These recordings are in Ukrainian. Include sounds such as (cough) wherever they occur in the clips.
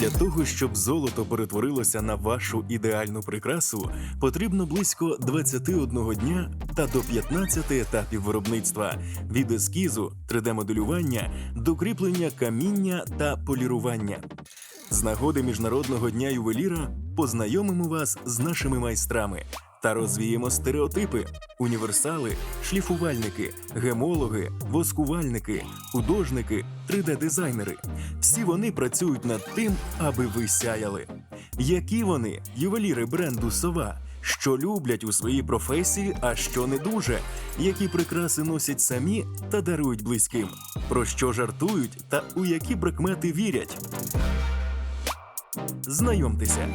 Для того, щоб золото перетворилося на вашу ідеальну прикрасу, потрібно близько 21 дня та до 15 етапів виробництва від ескізу, 3D-моделювання до кріплення каміння та полірування. З нагоди Міжнародного дня ювеліра познайомимо вас з нашими майстрами та розвіємо стереотипи: універсали, шліфувальники, гемологи, воскувальники, художники, 3D-дизайнери. Всі вони працюють над тим, аби ви сяяли. Які вони ювеліри бренду Сова? Що люблять у своїй професії, а що не дуже, які прикраси носять самі та дарують близьким, про що жартують та у які прикмети вірять. Знайомтеся.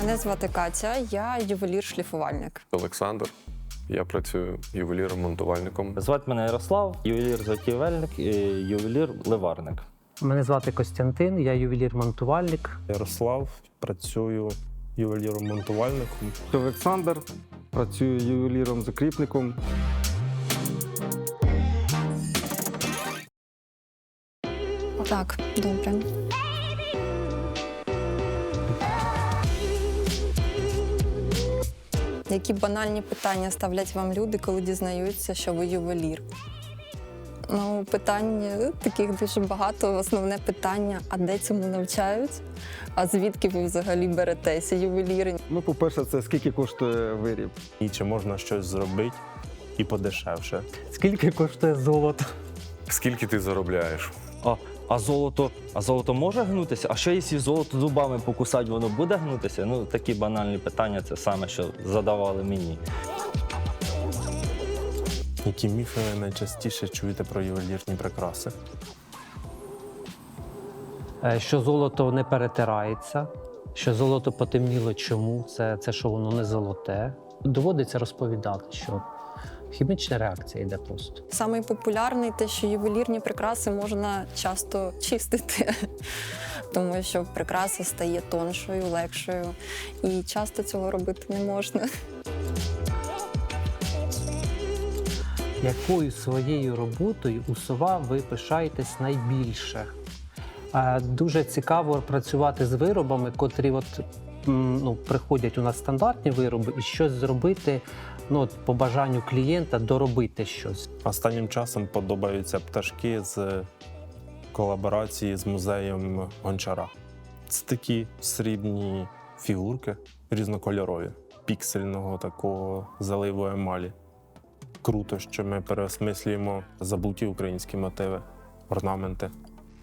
Мене звати Катя, я ювелір-шліфувальник. Олександр. Я працюю ювеліром-монтувальником. Звати мене Ярослав, ювелір-заготівельник і ювелір-ливарник. Мене звати Костянтин, я ювелір-монтувальник. Ярослав, працюю ювеліром-монтувальником. Олександр, працюю ювеліром-закріпником. Так, добре. Які банальні питання ставлять вам люди, коли дізнаються, що ви ювелір? Ну, питань таких дуже багато. Основне питання: а де цьому навчають? А звідки ви взагалі беретеся, ювеліри? Ну, по-перше, це скільки коштує виріб. І чи можна щось зробити і подешевше. Скільки коштує золото? Скільки ти заробляєш? А, а золото, а золото може гнутися? А що якщо золото зубами покусати, воно буде гнутися? Ну, такі банальні питання, це саме, що задавали мені. Які міфи ви найчастіше чуєте про ювелірні прикраси? Е, Що золото не перетирається, що золото потемніло чому? Це, це що воно не золоте. Доводиться розповідати, що хімічна реакція йде просто. Самий популярний те, що ювелірні прикраси можна часто чистити, (laughs) тому що прикраса стає тоншою, легшою, і часто цього робити не можна. Якою своєю роботою у сова ви пишаєтесь найбільше? Дуже цікаво працювати з виробами, котрі от, ну, приходять у нас стандартні вироби, і щось зробити ну, от, по бажанню клієнта доробити щось. Останнім часом подобаються пташки з колаборації з музеєм Гончара. Це такі срібні фігурки різнокольорові, піксельного такого заливу емалі. Круто, що ми переосмислюємо забуті українські мотиви, орнаменти.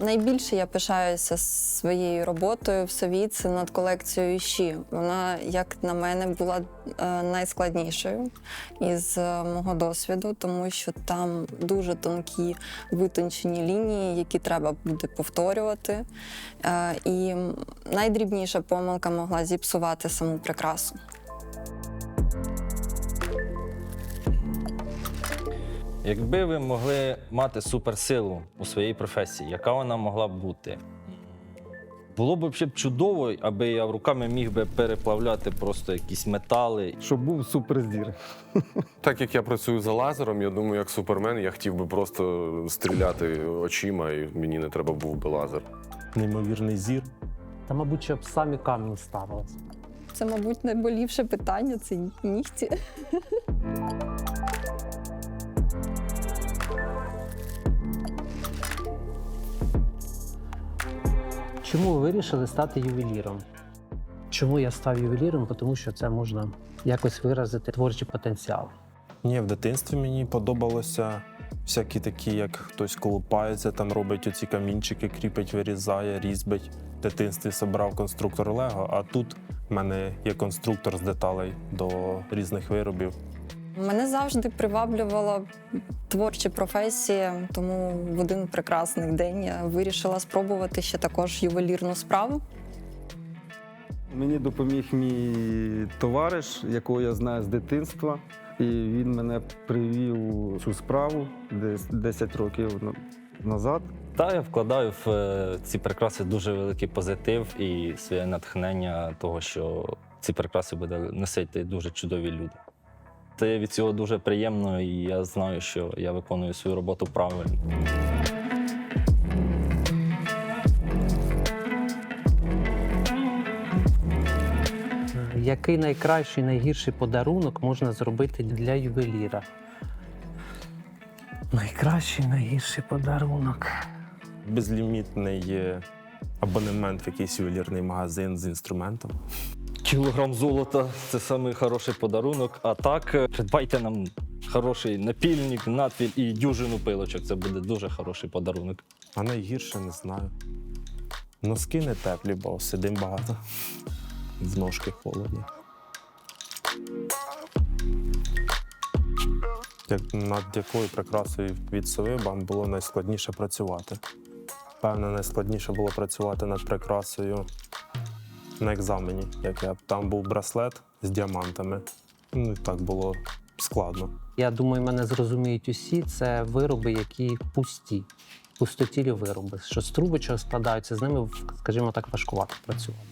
Найбільше я пишаюся своєю роботою в сові це над колекцією щі. Вона, як на мене, була е, найскладнішою із е, мого досвіду, тому що там дуже тонкі витончені лінії, які треба буде повторювати. Е, І найдрібніша помилка могла зіпсувати саму прикрасу. Якби ви могли мати суперсилу у своїй професії, яка вона могла б бути? Було б взагалі чудово, аби я руками міг би переплавляти просто якісь метали. Щоб був суперзір. (laughs) Так як я працюю за лазером, я думаю, як супермен, я хотів би просто стріляти очима, і мені не треба був би лазер. Неймовірний зір. Та, мабуть, щоб самі камінь ставилися. Це, мабуть, найболівше питання це нігті. (laughs) Чому ви вирішили стати ювеліром? Чому я став ювеліром? Тому що це можна якось виразити творчий потенціал. Ні, в дитинстві мені подобалося всякі такі, як хтось колупається, там робить оці камінчики, кріпить, вирізає, різьбить. В дитинстві собрав конструктор Лего, а тут в мене є конструктор з деталей до різних виробів. Мене завжди приваблювала творча професія, тому в один прекрасний день я вирішила спробувати ще також ювелірну справу. Мені допоміг мій товариш, якого я знаю з дитинства. І він мене привів у цю справу десь 10 років назад. Та я вкладаю в е, ці прикраси дуже великий позитив і своє натхнення того, що ці прикраси буде носити дуже чудові люди. Це від цього дуже приємно, і я знаю, що я виконую свою роботу правильно. Який найкращий, найгірший подарунок можна зробити для ювеліра? Найкращий, найгірший подарунок. Безлімітний е, абонемент в якийсь ювелірний магазин з інструментом. Кілограм золота це самий хороший подарунок. А так, е, придбайте нам хороший напільник, надпіль і дюжину пилочок. Це буде дуже хороший подарунок. А найгірше не знаю. Носки не теплі, бо сидим багато. В ножки холодні. Як, над якою прикрасою від сови вам було найскладніше працювати? Певно, найскладніше було працювати над прикрасою на екзамені. Як я там був браслет з діамантами. Ну і так було складно. Я думаю, мене зрозуміють усі. Це вироби, які пусті, пустотілі вироби, що з трубочок складаються, з ними, скажімо так, важкувато працювати.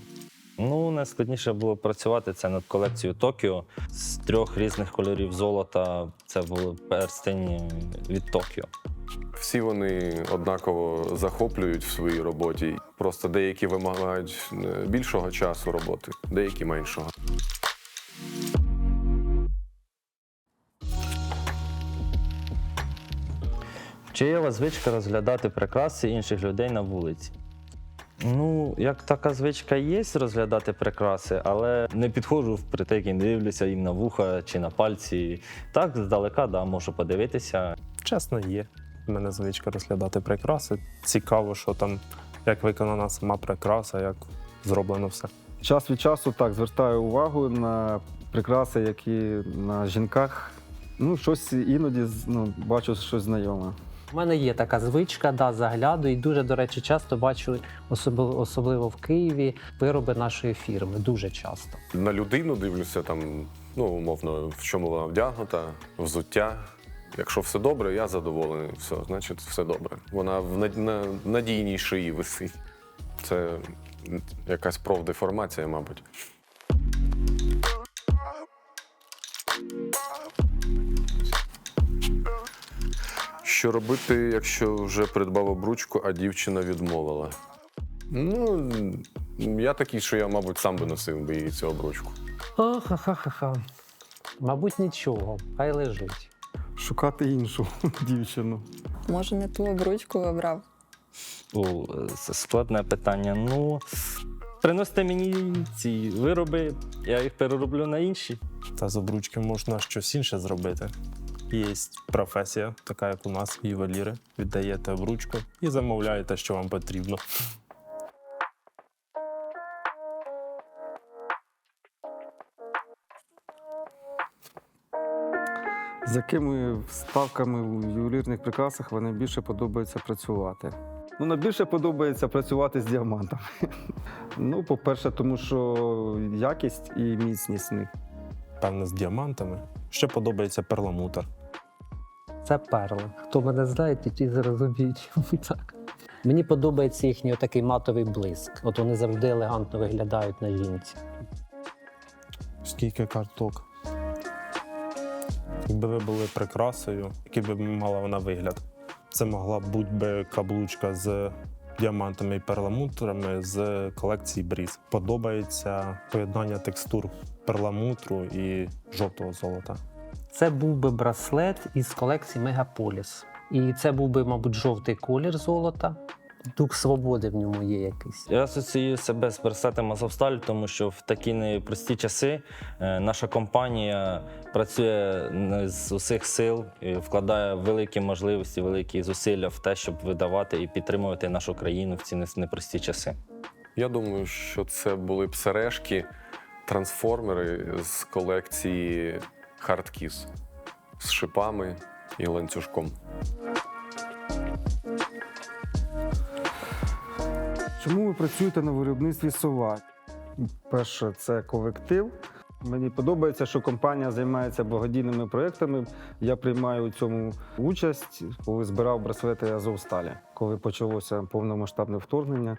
Ну, найскладніше було працювати це над колекцією Токіо з трьох різних кольорів золота. Це були перстень від Токіо. Всі вони однаково захоплюють в своїй роботі. Просто деякі вимагають е, більшого часу роботи, деякі меншого. Чи є у вас звичка розглядати прикраси інших людей на вулиці? Ну, як така звичка є розглядати прикраси, але не підходжу впритик і не дивлюся їм на вуха чи на пальці. Так, здалека, да, можу подивитися. Чесно, є. У мене звичка розглядати прикраси. Цікаво, що там, як виконана сама прикраса, як зроблено все. Час від часу так звертаю увагу на прикраси, які на жінках. Ну, щось іноді ну, бачу щось знайоме. У мене є така звичка, да, заглядаю, і дуже, до речі, часто бачу, особливо, особливо в Києві, вироби нашої фірми. Дуже часто. На людину дивлюся там, ну, умовно, в чому вона вдягнута, взуття. Якщо все добре, я задоволений. Все, значить, все добре. Вона в надійній шиї висить. Це якась профдеформація, мабуть. Що робити, якщо вже придбав обручку, а дівчина відмовила? Ну, я такий, що я, мабуть, сам би носив би її цю обручку. Ха-ха-ха-ха.Мабуть, нічого, хай лежить. Шукати іншу (laughs) дівчину. Може, не ту обручку вибрав. О, це складне питання. Ну, приносите мені ці вироби, я їх перероблю на інші. Та з обручки можна щось інше зробити. Є професія, така як у нас, ювеліри. Віддаєте обручку і замовляєте, що вам потрібно. З якими вставками у ювелірних прикрасах вони більше подобається працювати? Ну, найбільше подобається працювати з діамантами. (laughs) Ну, по-перше, тому що якість і міцність в них. Певно, з діамантами. Ще подобається перламутр. Це перли. Хто мене знає, ті ті зрозуміють. так. Мені подобається їхній такий матовий блиск. От вони завжди елегантно виглядають на жінці. Скільки карток. Якби ви були прикрасою, який би мала вона вигляд. Це могла б бути би каблучка з діамантами і перламутрами з колекції Бріз. Подобається поєднання текстур перламутру і жовтого золота. Це був би браслет із колекції Мегаполіс. І це був би, мабуть, жовтий колір золота. Дух свободи в ньому є якийсь. Я асоціюю себе з браслетом Азовсталь, тому що в такі непрості часи е, наша компанія працює з усіх сил, і вкладає великі можливості, великі зусилля в те, щоб видавати і підтримувати нашу країну в ці непрості часи. Я думаю, що це були б сережки, трансформери з колекції Hardkiss з шипами і ланцюжком. Чому ви працюєте на виробництві сова? Перше, це колектив. Мені подобається, що компанія займається благодійними проєктами. Я приймаю у цьому участь, коли збирав браслети Азовсталі. Коли почалося повномасштабне вторгнення,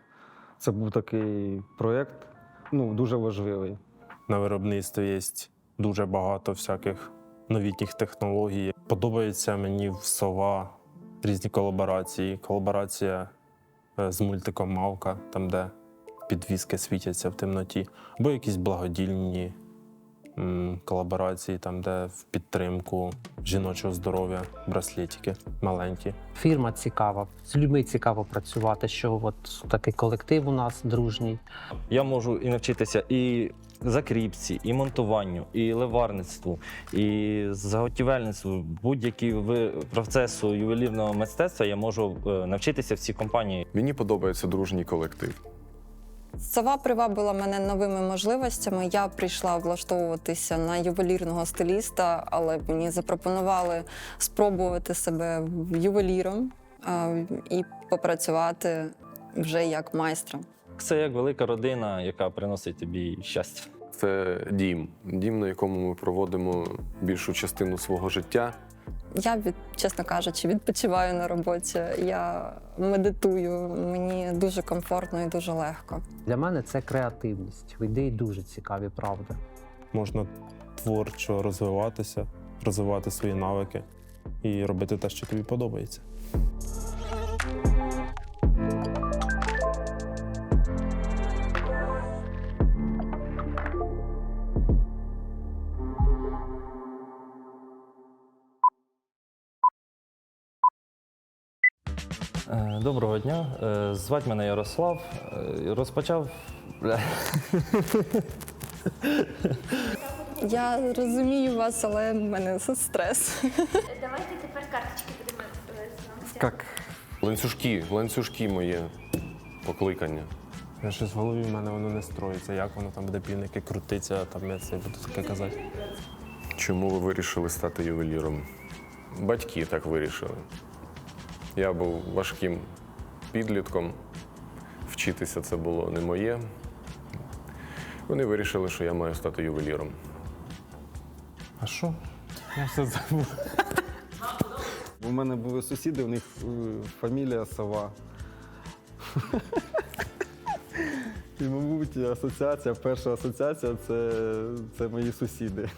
це був такий проєкт, ну, дуже важливий. На виробництві є дуже багато всяких новітніх технологій. Подобається мені в сова різні колаборації. Колаборація з мультиком Мавка, там де підвіски світяться в темноті, або якісь благодільні колаборації, там, де в підтримку жіночого здоров'я, браслетики маленькі. Фірма цікава, з людьми цікаво працювати, що от такий колектив у нас дружній. Я можу і навчитися і закріпці, і монтуванню, і ливарництву, і заготівельництву. Будь-які процесу ювелірного мистецтва я можу е, навчитися в цій компанії. Мені подобається дружній колектив. Сова привабила мене новими можливостями. Я прийшла влаштовуватися на ювелірного стиліста, але мені запропонували спробувати себе ювеліром е, і попрацювати вже як майстром. Це як велика родина, яка приносить тобі щастя. Це дім. Дім, на якому ми проводимо більшу частину свого життя. Я від, чесно кажучи, відпочиваю на роботі. Я медитую. Мені дуже комфортно і дуже легко. Для мене це креативність. В Ідеї дуже цікаві, правда. Можна творчо розвиватися, розвивати свої навики і робити те, що тобі подобається. Доброго дня. Е, Звать мене Ярослав. Е, Розпочав. Бля. Я розумію вас, але в мене це стрес. Давайте тепер карточки будемо е, з вами тягнути. Як Ланцюжки, ланцюжки моє покликання. Я щось в голові в мене воно не строїться. Як воно там буде півники крутиться, там я це буду таке казати. Чому ви вирішили стати ювеліром? Батьки так вирішили. Я був важким підлітком. Вчитися це було не моє. Вони вирішили, що я маю стати ювеліром. А що? Я все забув. у мене були сусіди, у них е, фамілія Сова. І, мабуть, асоціація, перша асоціація це, це мої сусіди.